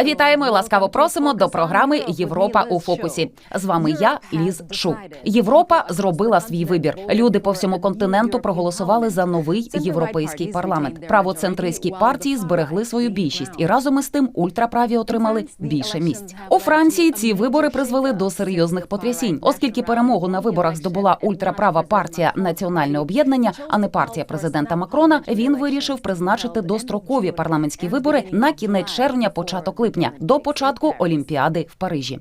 Вітаємо і ласкаво просимо до програми Європа у фокусі. З вами я, Ліз Шу. Європа зробила свій вибір. Люди по всьому континенту проголосували за новий європейський парламент. Правоцентристські партії зберегли свою більшість, і разом із тим ультраправі отримали більше місць. У Франції ці вибори призвели до серйозних потрясінь, оскільки перемогу на виборах здобула ультраправа партія Національне об'єднання, а не партія президента Макрона. Він вирішив призначити дострокові парламентські вибори на кінець червня, початок липня, до початку Олімпіади в Парижі.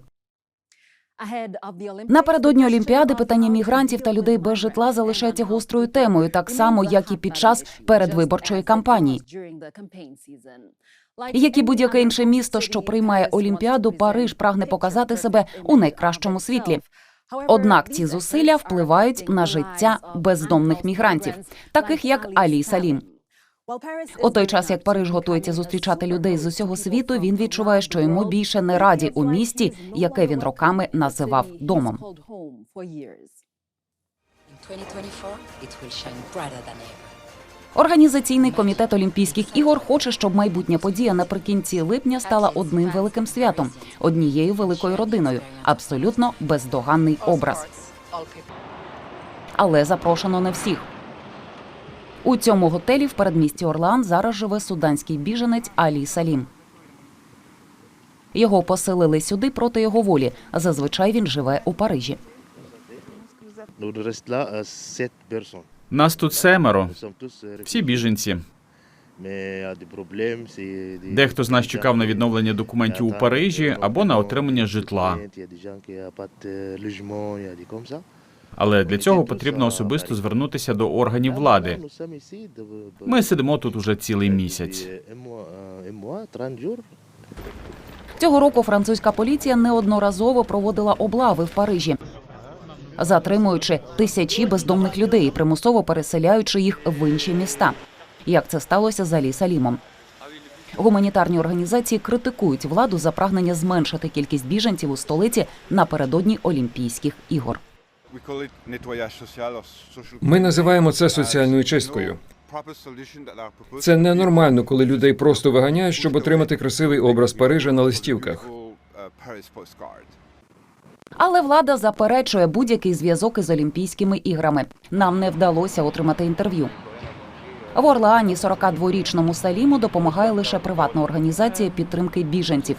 Напередодні Олімпіади питання мігрантів та людей без житла залишається гострою темою, так само як і під час передвиборчої кампанії. Як і будь-яке інше місто, що приймає Олімпіаду, Париж прагне показати себе у найкращому світлі. Однак ці зусилля впливають на життя бездомних мігрантів, таких як Алі Салім. У той час, як Париж готується зустрічати людей з усього світу, він відчуває, що йому більше не раді у місті, яке він роками називав домом. In 2024, it will shine brighter than ever. Організаційний комітет Олімпійських ігор хоче, щоб майбутня подія наприкінці липня стала одним великим святом, однією великою родиною. Абсолютно бездоганний образ. Але запрошено не всіх. У цьому готелі в передмісті Орлеан зараз живе суданський біженець Алі Салім. Його поселили сюди проти його волі. Зазвичай він живе у Парижі. Нас тут семеро, всі біженці. Дехто з нас чекав на відновлення документів у Парижі або на отримання житла. Але для цього потрібно особисто звернутися до органів влади. Ми сидимо тут уже цілий місяць. depuis un mois, un mois, 30 jours. Цього року французька поліція неодноразово проводила облави в Парижі, затримуючи тисячі бездомних людей, примусово переселяючи їх в інші міста. Як це сталося з Алі Салімом? Гуманітарні організації критикують владу за прагнення зменшити кількість біженців у столиці напередодні Олімпійських ігор. Ми називаємо це соціальною чисткою. Це ненормально, коли людей просто виганяють, щоб отримати красивий образ Парижа на листівках. Але влада заперечує будь-який зв'язок із Олімпійськими іграми. Нам не вдалося отримати інтерв'ю. В Орлеані 42-річному Саліму допомагає лише приватна організація підтримки біженців.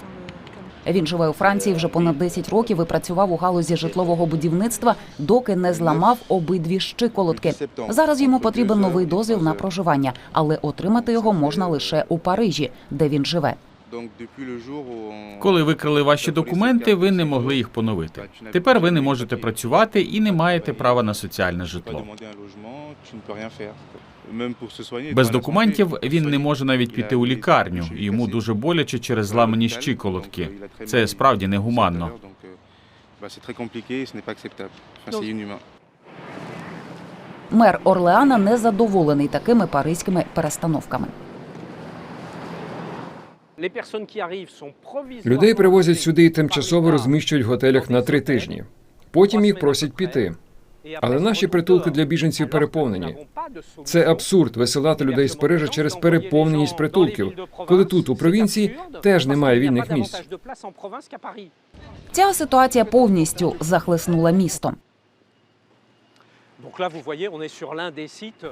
Він живе у Франції вже понад 10 років і працював у галузі житлового будівництва, доки не зламав обидві щиколотки. Зараз йому потрібен новий дозвіл на проживання, але отримати його можна лише у Парижі, де він живе. Коли викрили ваші документи, ви не могли їх поновити. Тепер ви не можете працювати і не маєте права на соціальне житло. Без документів він не може навіть піти у лікарню, йому дуже боляче через зламані щиколотки. Це справді негуманно. Мер Орлеана не задоволений такими паризькими перестановками. Людей привозять сюди і тимчасово розміщують в готелях на три тижні. Потім їх просять піти. Але наші притулки для біженців переповнені. Це абсурд висилати людей з Парижа через переповненість притулків, коли тут, у провінції, теж немає вільних місць. Ця ситуація повністю захлеснула місто.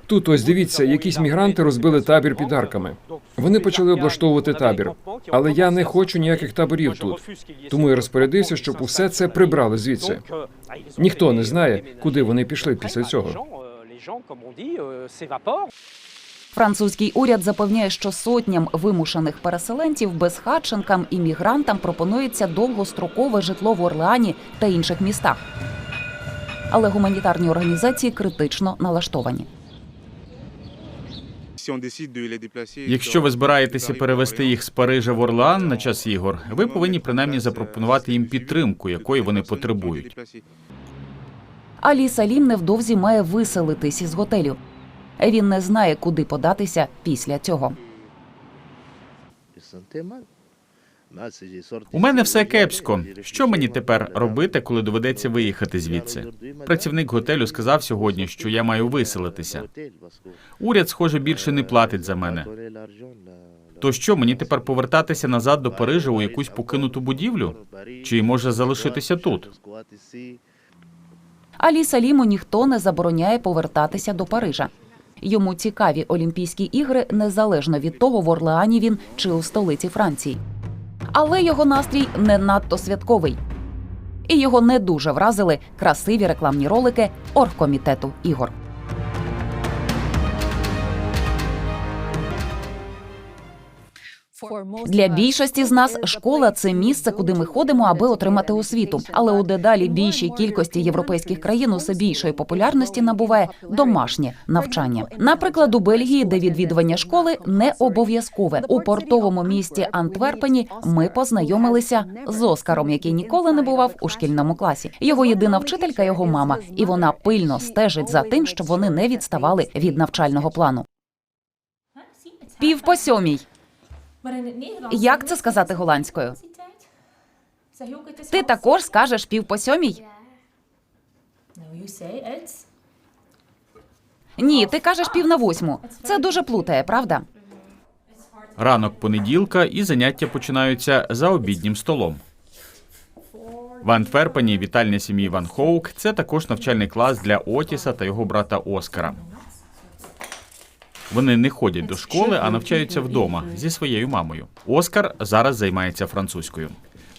Тут ось дивіться, якісь мігранти розбили табір під арками. Вони почали облаштовувати табір. Але я не хочу ніяких таборів тут. Тому я розпорядився, щоб усе це прибрали звідси. Ніхто не знає, куди вони пішли після цього. Французький уряд запевняє, що сотням вимушених переселенців, безхатченкам і мігрантам пропонується довгострокове житло в Орлеані та інших містах. Але гуманітарні організації критично налаштовані. Якщо ви збираєтеся перевести їх з Парижа в Орлеан на час ігор, ви повинні принаймні запропонувати їм підтримку, якої вони потребують. Алі Салім невдовзі має виселитись із готелю. Він не знає, куди податися після цього. У мене все кепсько. Що мені тепер робити, коли доведеться виїхати звідси? Працівник готелю сказав сьогодні, що я маю виселитися. Уряд, схоже, більше не платить за мене. То що мені тепер повертатися назад до Парижа у якусь покинуту будівлю? Чи може залишитися тут? Алі Саліму ніхто не забороняє повертатися до Парижа. Йому цікаві Олімпійські ігри незалежно від того, в Орлеані він чи у столиці Франції. Але його настрій не надто святковий. І його не дуже вразили красиві рекламні ролики оргкомітету ігор. Для більшості з нас школа це місце, куди ми ходимо, аби отримати освіту. Але у дедалі більшій кількості європейських країн усе більшої популярності набуває домашнє навчання. Наприклад, у Бельгії, де відвідування школи не обов'язкове. У портовому місті Антверпені ми познайомилися з Оскаром, який ніколи не бував у шкільному класі. Його єдина вчителька його мама, і вона пильно стежить за тим, щоб вони не відставали від навчального плану. Пів по сьомій. Як це сказати голландською? Ти також скажеш пів по сьомій? Ні, ти кажеш пів на восьму. Це дуже плутає, правда? Ранок понеділка і заняття починаються за обіднім столом. В Антверпені вітальня сім'ї Ван Хоук це також навчальний клас для Отіса та його брата Оскара. Вони не ходять до школи, а навчаються вдома зі своєю мамою. Оскар зараз займається французькою.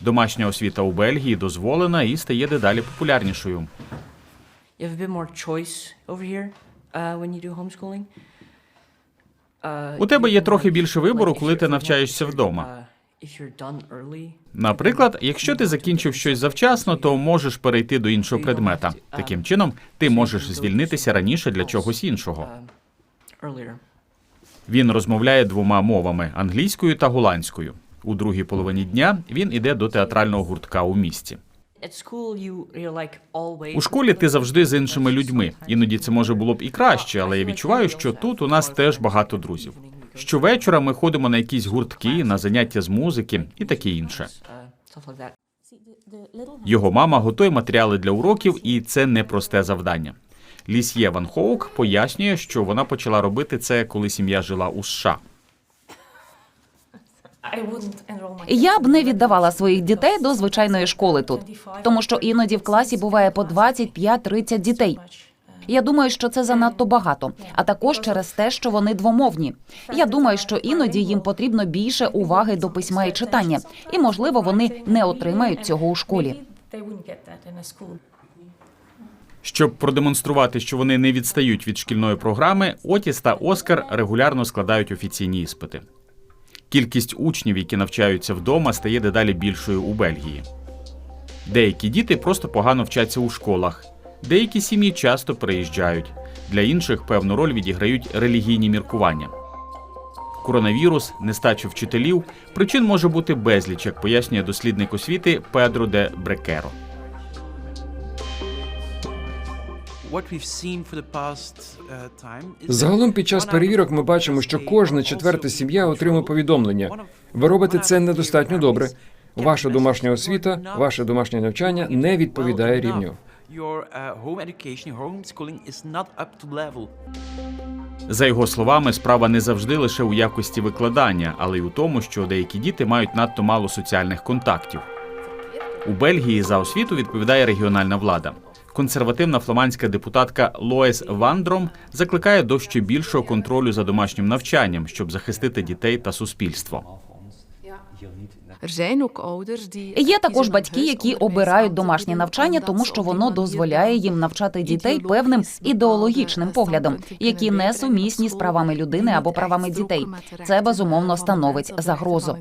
Домашня освіта у Бельгії дозволена і стає дедалі популярнішою. Uh. Uh, У тебе є трохи більше вибору, коли ти навчаєшся вдома. uh, Наприклад, якщо ти закінчив щось завчасно, то можеш перейти до іншого предмета. Таким чином, ти можеш звільнитися раніше для чогось іншого. Він розмовляє двома мовами англійською та голландською. У другій половині дня він іде до театрального гуртка у місті. У школі ти завжди з іншими людьми. Іноді це може було б і краще, але я відчуваю, що тут у нас теж багато друзів. Щовечора ми ходимо на якісь гуртки, на заняття з музики і таке інше. Його мама готує матеріали для уроків, і це непросте завдання. Лісьє Ван Хоук пояснює, що вона почала робити це, коли сім'я жила у США. Я б не віддавала своїх дітей до звичайної школи тут, тому що іноді в класі буває по 25-30 дітей. Я думаю, що це занадто багато, а також через те, що вони двомовні. Я думаю, що іноді їм потрібно більше уваги до письма і читання, і можливо вони не отримають цього у школі. Щоб продемонструвати, що вони не відстають від шкільної програми, Отіс та Оскар регулярно складають офіційні іспити. Кількість учнів, які навчаються вдома, стає дедалі більшою у Бельгії. Деякі діти просто погано вчаться у школах, деякі сім'ї часто приїжджають. Для інших певну роль відіграють релігійні міркування. Коронавірус, нестача вчителів, причин може бути безліч, як пояснює дослідник освіти Педро де Брекеро. Загалом під час перевірок ми бачимо, що кожна четверта сім'я отримує повідомлення. Ви робите це недостатньо добре. Ваша домашня освіта, ваше домашнє навчання не відповідає рівню. Uh. За його словами, справа не завжди лише у якості викладання, але й у тому, що деякі діти мають надто мало соціальних контактів. У Бельгії за освіту відповідає регіональна влада. Консервативна фламандська депутатка Лоес Вандром закликає до ще більшого контролю за домашнім навчанням, щоб захистити дітей та суспільство. Є також батьки, які обирають домашнє навчання, тому що воно дозволяє їм навчати дітей певним ідеологічним поглядом, які не сумісні з правами людини або правами дітей. Це безумовно становить загрозу.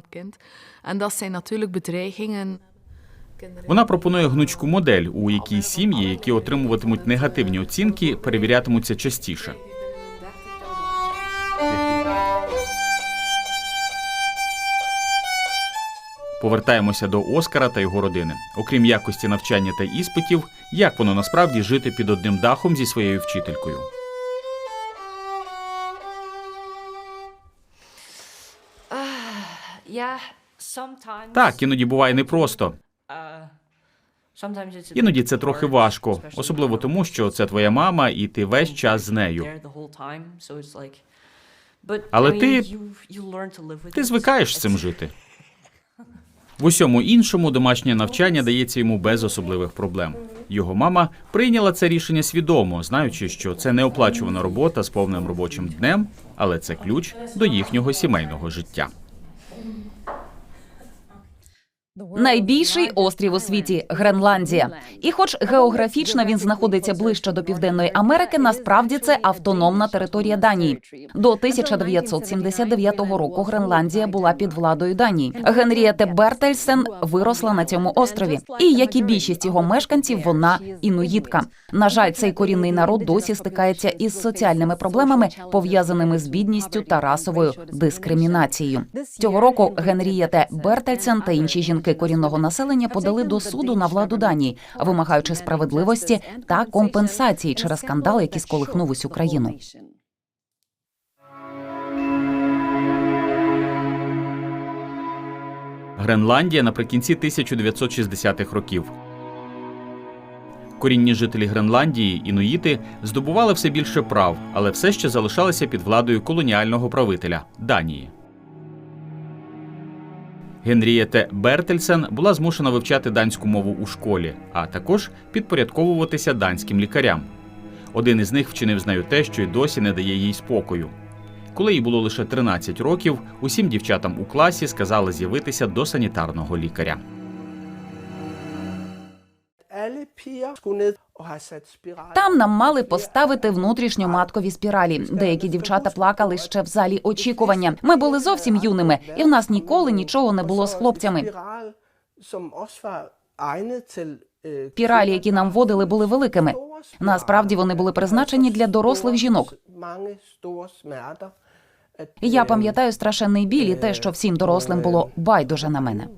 Вона пропонує гнучку модель, у якій сім'ї, які отримуватимуть негативні оцінки, перевірятимуться частіше. Повертаємося до Оскара та його родини. Окрім якості навчання та іспитів, як воно насправді жити під одним дахом зі своєю вчителькою. Так, іноді буває непросто. Іноді це трохи важко, особливо тому, що це твоя мама, і ти весь час з нею. Але ти- Ти звикаєш з цим жити. В усьому іншому домашнє навчання дається йому без особливих проблем. Його мама прийняла це рішення свідомо, знаючи, що це неоплачувана робота з повним робочим днем, але це ключ до їхнього сімейного життя. Найбільший острів у світі Гренландія. І, хоч географічно він знаходиться ближче до Південної Америки, насправді це автономна територія Данії. До 1979 року Гренландія була під владою Данії. Генрієте Бертельсен виросла на цьому острові, і як і більшість його мешканців, вона інуїтка. На жаль, цей корінний народ досі стикається із соціальними проблемами, пов'язаними з бідністю та расовою дискримінацією. Цього року Генрієте Бертельсен та інші жінки корінного населення подали до суду на владу Данії, вимагаючи справедливості та компенсації через скандал, який сколихнув усю країну. Гренландія наприкінці 1960-х років. Корінні жителі Гренландії, інуїти, здобували все більше прав, але все ще залишалися під владою колоніального правителя Данії. Генрієте Бертельсен була змушена вивчати данську мову у школі, а також підпорядковуватися данським лікарям. Один із них вчинив з нею те, що й досі не дає їй спокою. Коли їй було лише 13 років, усім дівчатам у класі сказали з'явитися до санітарного лікаря. Там нам мали поставити внутрішньоматкові спіралі. Деякі дівчата плакали ще в залі очікування. Ми були зовсім юними, і в нас ніколи нічого не було з хлопцями. Øh, Піралі, які нам вводили, були великими. Насправді вони були призначені для дорослих жінок. Я пам'ятаю страшенний біль і те, що всім дорослим було байдуже на мене.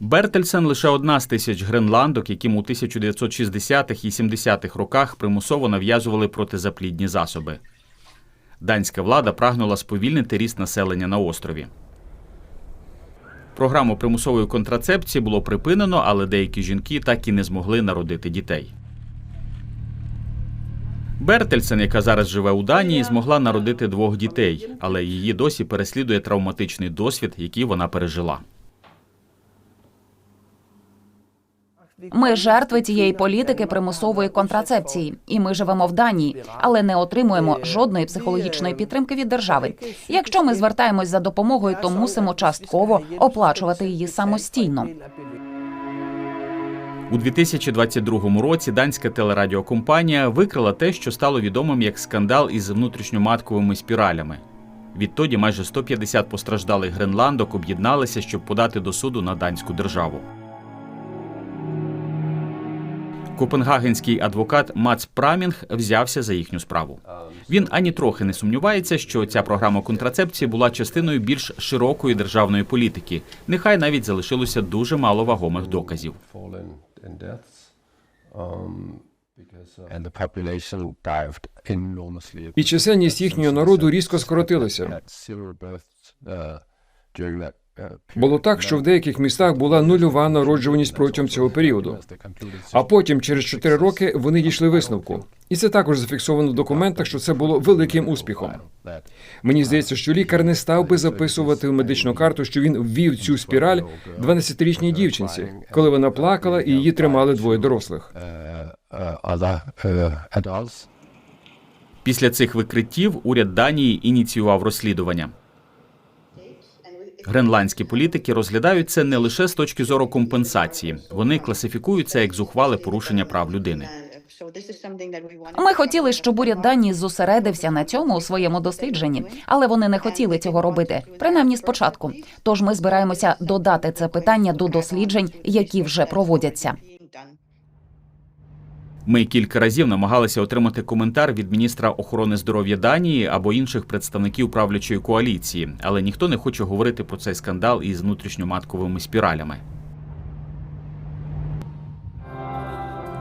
Бертельсен лише одна з тисяч гренландок, яким у 1960-х і 70-х роках примусово нав'язували протизаплідні засоби. Данська влада прагнула сповільнити ріст населення на острові. Програму примусової контрацепції було припинено, але деякі жінки так і не змогли народити дітей. Бертельсен, яка зараз живе у Данії, змогла народити двох дітей, але її досі переслідує травматичний досвід, який вона пережила. Ми жертви цієї політики примусової контрацепції, і ми живемо в Данії, але не отримуємо жодної психологічної підтримки від держави. Якщо ми звертаємось за допомогою, то мусимо частково оплачувати її самостійно. У 2022 році данська телерадіокомпанія викрила те, що стало відомим як скандал із внутрішньоматковими спіралями. Відтоді майже 150 постраждалих гренландок об'єдналися, щоб подати до суду на данську державу. Копенгагенський адвокат Мац Прамінг взявся за їхню справу. Він ані трохи не сумнівається, що ця програма контрацепції була частиною більш широкої державної політики. Нехай навіть залишилося дуже мало вагомих доказів. І чисельність їхнього народу різко скоротилася. Було так, що в деяких містах була нульова народжуваність протягом цього періоду. А потім, через 4 роки, вони дійшли висновку. І це також зафіксовано в документах, що це було великим успіхом. Мені здається, що лікар не став би записувати в медичну карту, що він ввів цю спіраль 12-річній дівчинці, коли вона плакала і її тримали двоє дорослих. Після цих викриттів уряд Данії ініціював розслідування. Гренландські політики розглядають це не лише з точки зору компенсації. Вони класифікують це як зухвале порушення прав людини. Ми хотіли, щоб уряд Данії зосередився на цьому у своєму дослідженні, але вони не хотіли цього робити, принаймні спочатку. Тож ми збираємося додати це питання до досліджень, які вже проводяться. Ми кілька разів намагалися отримати коментар від міністра охорони здоров'я Данії або інших представників правлячої коаліції, але ніхто не хоче говорити про цей скандал із внутрішньоматковими спіралями.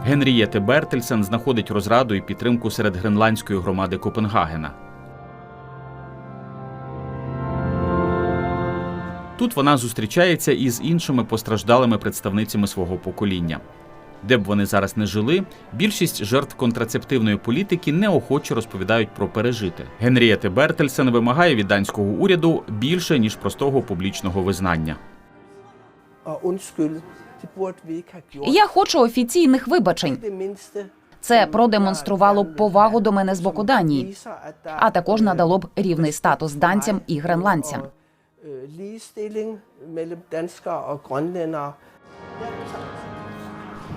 Генрієте Бертельсен знаходить розраду і підтримку серед гренландської громади Копенгагена. Тут вона зустрічається із іншими постраждалими представницями свого покоління. Де б вони зараз не жили, більшість жертв контрацептивної політики неохоче розповідають про пережите. Генрієте Бертельсен вимагає від данського уряду більше ніж простого публічного визнання. Я хочу офіційних вибачень. Це продемонструвало б повагу до мене з боку Данії, а також надало б рівний статус данцям і гренландцям.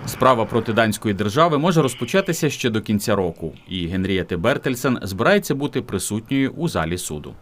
Справа проти данської держави може розпочатися ще до кінця року, і Генрієте Бертельсен збирається бути присутньою у залі суду.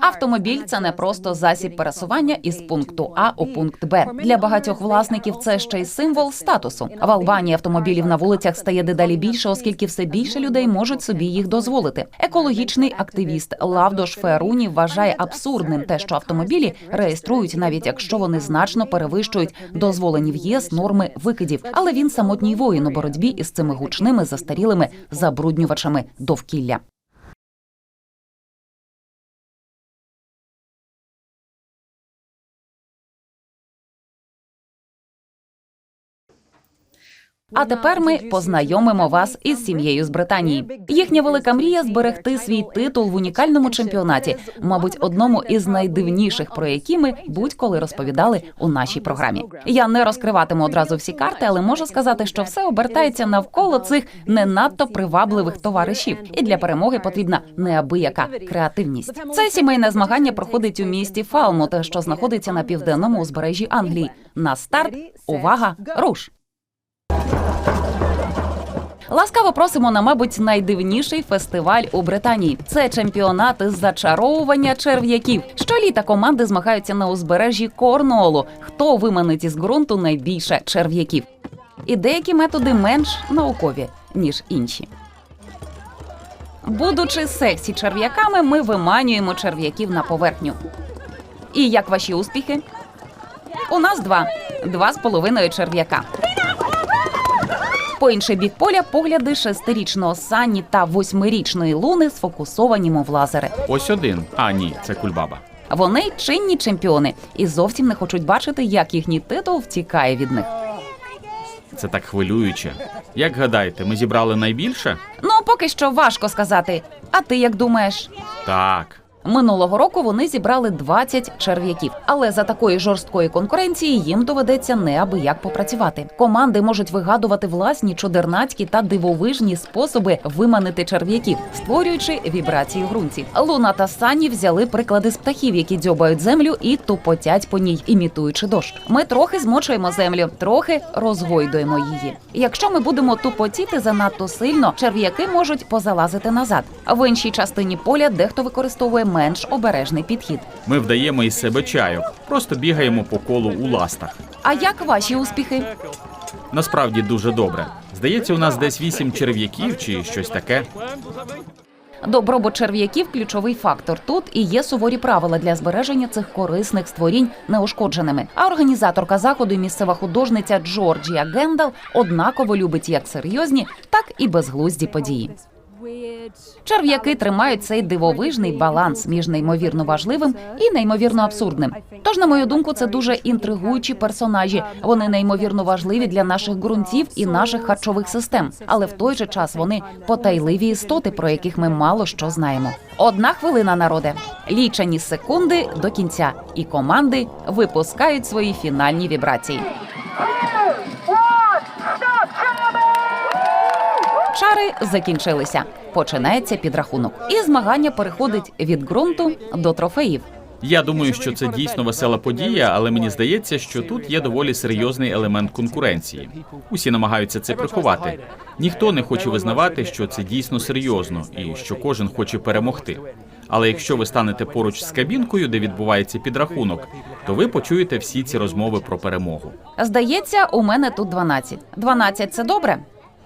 Автомобіль це не просто засіб пересування із пункту А у пункт Б. Для багатьох власників це ще й символ статусу. В Албанії автомобілів на вулицях стає дедалі більше, оскільки все більше людей можуть собі їх дозволити. Екологічний активіст Лавдош Феруні вважає абсурдним те, що автомобілі реєструють, навіть якщо вони значно перевищують дозволені в ЄС норми викидів. Але він самотній воїн у боротьбі із цими гучними застарілими забруднювачами довкілля. А тепер ми познайомимо вас із сім'єю з Британії. Їхня велика мрія зберегти свій титул в унікальному чемпіонаті, мабуть, одному із найдивніших, про які ми будь-коли розповідали у нашій програмі. Я не розкриватиму одразу всі карти, але можу сказати, що все обертається навколо цих не надто привабливих товаришів. І для перемоги потрібна неабияка креативність. Це сімейне змагання проходить у місті Фалмут, що знаходиться на південному узбережжі Англії. На старт увага, руш! Ласкаво просимо на, мабуть, найдивніший фестиваль у Британії. Це чемпіонат із зачаровування черв'яків. Щоліта команди змагаються на узбережжі Корнуолу. Хто виманить із ґрунту найбільше черв'яків? І деякі методи менш наукові ніж інші. Будучи сексі черв'яками, ми виманюємо черв'яків на поверхню. І як ваші успіхи? У нас два. Два з половиною черв'яка. По інший бік поля погляди шестирічного Санні та восьмирічної Луни сфокусовані мов лазери. Ось один. А ні, це кульбаба. Вони чинні чемпіони і зовсім не хочуть бачити, як їхній титул втікає від них. Це так хвилююче. Як гадаєте, ми зібрали найбільше? Ну, поки що важко сказати. А ти як думаєш? Так. Минулого року вони зібрали 20 черв'яків, але за такої жорсткої конкуренції їм доведеться неабияк попрацювати. Команди можуть вигадувати власні чудернацькі та дивовижні способи виманити черв'яків, створюючи вібрації в ґрунті. Луна та Сані взяли приклади з птахів, які дзьобають землю і тупотять по ній, імітуючи дощ. Ми трохи змочуємо землю, трохи розгойдуємо її. Якщо ми будемо тупотіти занадто сильно, черв'яки можуть позалазити назад. В іншій частині поля дехто використовує менш обережний підхід. Ми вдаємо із себе чайок, просто бігаємо по колу у ластах. А як ваші успіхи? Насправді дуже добре. Здається, у нас десь вісім черв'яків чи щось таке. Добробут черв'яків ключовий фактор. Тут і є суворі правила для збереження цих корисних створінь неушкодженими. А організаторка заходу, і місцева художниця Джорджія Гендал однаково любить як серйозні, так і безглузді події. Черв'яки тримають цей дивовижний баланс між неймовірно важливим і неймовірно абсурдним. Тож, на мою думку, це дуже інтригуючі персонажі. Вони неймовірно важливі для наших ґрунтів і наших харчових систем. Але в той же час вони потайливі істоти, про яких ми мало що знаємо. Одна хвилина, народе. Лічені секунди до кінця, і команди випускають свої фінальні вібрації. Чари закінчилися. Починається підрахунок, і змагання переходить від ґрунту до трофеїв. Я думаю, що це дійсно весела подія, але мені здається, що тут є доволі серйозний елемент конкуренції. Усі намагаються це приховати. Ніхто не хоче визнавати, що це дійсно серйозно і що кожен хоче перемогти. Але якщо ви станете поруч з кабінкою, де відбувається підрахунок, то ви почуєте всі ці розмови про перемогу. Здається, у мене тут 12. 12 – це добре.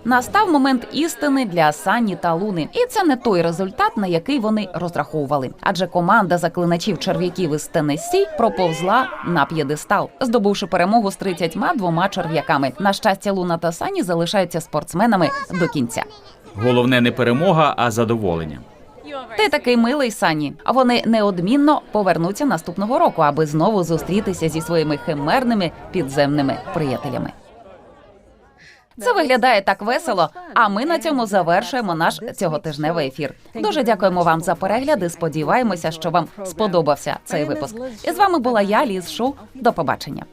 Настав момент істини для Санні та Луни, і це не той результат, на який вони розраховували. Адже команда заклиначів черв'яків із Теннессі проповзла на п'єдестал, здобувши перемогу з 32 черв'яками. На щастя, Луна та Санні залишаються спортсменами до кінця. Головне не перемога, а задоволення. Ти такий милий Сані. А вони неодмінно повернуться наступного року, аби знову зустрітися зі своїми химерними підземними приятелями. Це виглядає так весело. А ми на цьому завершуємо наш цьоготижневий ефір. Дуже дякуємо вам за перегляди. Сподіваємося, що вам сподобався цей випуск. І з вами була я, Ліз Шу. До побачення.